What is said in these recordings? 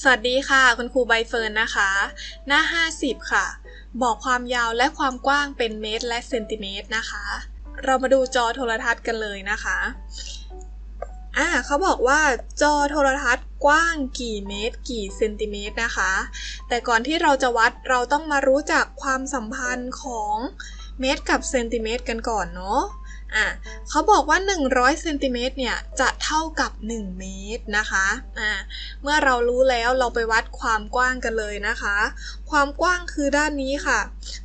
สวัสดีค่ะ คุณครูใบเฟิร์นนะคะ หน้า 50 ค่ะ บอกความยาวและความกว้างเป็นเมตรและเซนติเมตรนะคะ เรามาดูจอโทรทัศน์กันเลยนะคะอ่าเขาบอกว่าจอโทรทัศน์กว้างกี่เมตร กี่เซนติเมตรนะคะ แต่ก่อนที่เราจะวัดเราต้องมารู้จักความสัมพันธ์ของเมตรกับเซนติเมตรกันก่อนเนาะ อะเขาบอกว่า 100เซนติเมตรเนี่ยจะเท่ากับ 1 เมตรนะคะอ่าเมื่อเรารู้แล้วเราไปวัดความกว้างกันเลยนะคะ ความกว้างคือด้านนี้ค่ะ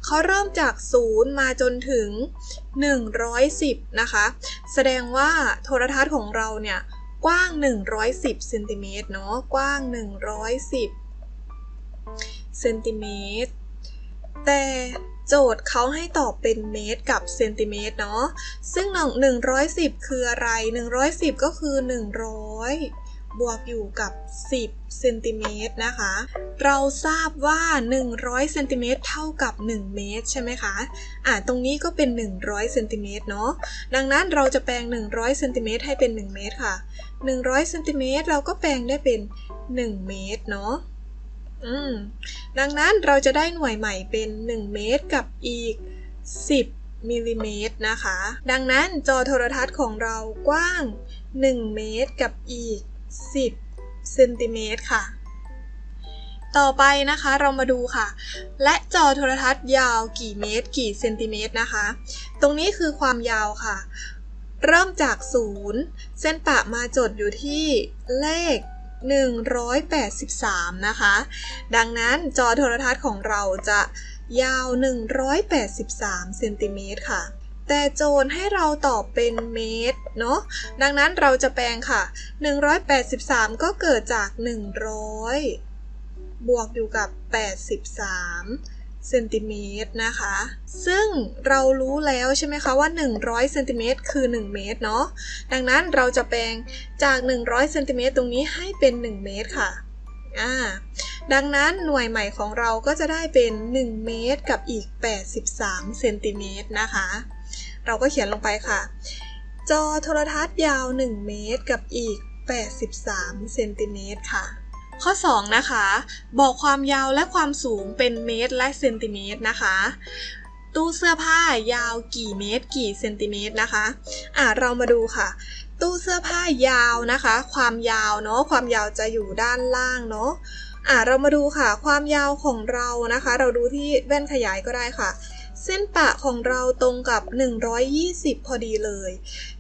เขาเริ่มจาก 0 มาจนถึง 110 นะคะ แสดงว่าโทรทัศน์ของเราเนี่ยกว้าง 110เซนติเมตรเนาะกว้าง 110เซนติเมตรแต่ โจทย์เขาให้ตอบเป็นเมตรกับเซนติเมตรเนาะ ซึ่งหนึ่งร้อยสิบคืออะไร 110 ก็คือ 100 บวกอยู่กับ 10เซนติเมตรนะคะ เราทราบว่า 100เซนติเมตรเท่ากับ 1 เมตรใช่ไหมคะ อ่าตรงนี้ก็เป็น 100เซนติเมตรเนาะ ดังนั้นเราจะแปลง 100เซนติเมตรให้เป็น 1 เมตรค่ะ 100เซนติเมตรเราก็แปลงได้เป็น 1 เมตรเนาะ อืมดังนั้นเราจะได้หน่วยใหม่เป็น 1 เมตรกับอีก 10มิลลิเมตรนะคะ ดังนั้นจอโทรทัศน์ของเรากว้าง 1 เมตรกับอีก 10เซนติเมตรค่ะ ต่อไปนะคะเรามาดูค่ะ และจอโทรทัศน์ยาวกี่เมตร กี่เซนติเมตรนะคะ ตรงนี้คือความยาวค่ะ เริ่มจากศูนย์เส้นปะมาจดอยู่ที่เลข 183 นะคะ ดังนั้นจอโทรทัศน์ของเราจะยาว 183เซนติเมตรค่ะ แต่โจทย์ให้เราตอบเป็นเมตรเนาะ ดังนั้นเราจะแปลงค่ะ 183 ก็เกิดจาก 100 บวกอยู่กับ 83 เซนติเมตรนะคะ ซึ่งเรารู้แล้วใช่ไหมคะว่า 100เซนติเมตรคือ 1 เมตรเนาะ ดังนั้นเราจะแปลงจาก 100เซนติเมตรตรงนี้ให้เป็น 1 เมตรค่ะ อ่า ดังนั้นหน่วยใหม่ของเราก็จะได้เป็น 1 เมตรกับอีก 83เซนติเมตรนะคะ เราก็เขียนลงไปค่ะ จอโทรทัศน์ยาว 1 เมตรกับอีก 83เซนติเมตรค่ะ ข้อ 2 นะคะ บอกความยาวและความสูงเป็นเมตรและเซนติเมตรนะคะ ตู้เสื้อผ้ายาวกี่เมตร กี่เซนติเมตรนะคะอ่าเรามาดูค่ะ ตู้เสื้อผ้ายาวนะคะ ความยาวเนาะความยาวจะอยู่ด้านล่างเนาะอ่าเรามาดูค่ะ ความยาวของเรานะคะ เราดูที่แว่นขยายก็ได้ค่ะ เส้นปะของเราตรงกับ 120 พอดีเลย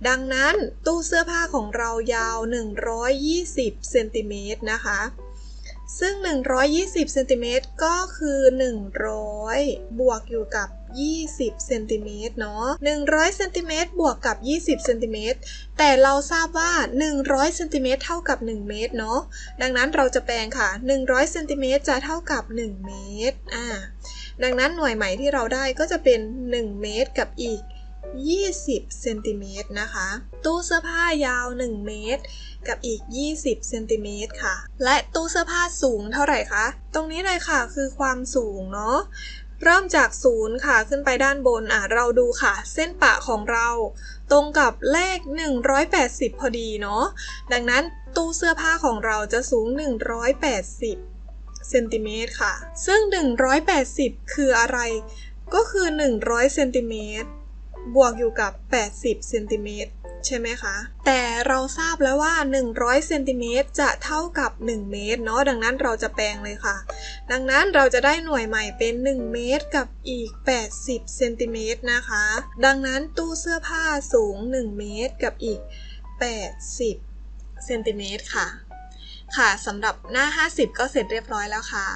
ดังนั้นตู้เสื้อผ้าของเรายาว 120เซนติเมตรนะคะ ซึ่ง 120เซนติเมตรก็คือ 100 บวกอยู่กับ 20เซนติเมตรเนาะ100เซนติเมตรบวกกับ 20เซนติเมตรแต่เราทราบว่า 100เซนติเมตรเท่ากับ 1 เมตรเนาะดังนั้นเราจะแปลงค่ะ 100เซนติเมตรจะเท่ากับ 1 เมตรอ่าดังนั้นหน่วยใหม่ที่เราได้ก็จะเป็น 1 เมตรกับอีก 20เซนติเมตรนะคะ ตู้เสื้อผ้ายาว 1 เมตร กับอีก 20เซนติเมตรค่ะ และตู้เสื้อผ้าสูงเท่าไหร่คะ ตรงนี้เลยค่ะคือความสูงเนาะ เริ่มจากศูนย์ค่ะขึ้นไปด้านบนอะเราดูค่ะ เส้นปะของเรา ตรงกับเลข 180 พอดีเนาะ ดังนั้นตู้เสื้อผ้าของเราจะสูง 180เซนติเมตรค่ะ ซึ่ง 180 คืออะไร ก็คือ 100เซนติเมตร บวกอยู่กับ 80เซนติเมตรใช่ไหมคะ แต่เราทราบแล้วว่า 100เซนติเมตรจะเท่ากับ 1 เมตรเนาะ ดังนั้นเราจะแปลงเลยค่ะ ดังนั้นเราจะได้หน่วยใหม่เป็น 1 เมตรกับอีก 80เซนติเมตรนะคะ ดังนั้นตู้เสื้อผ้าสูง 1 เมตรกับอีก 80เซนติเมตรค่ะ ค่ะสำหรับหน้า 50 ก็เสร็จเรียบร้อยแล้วค่ะ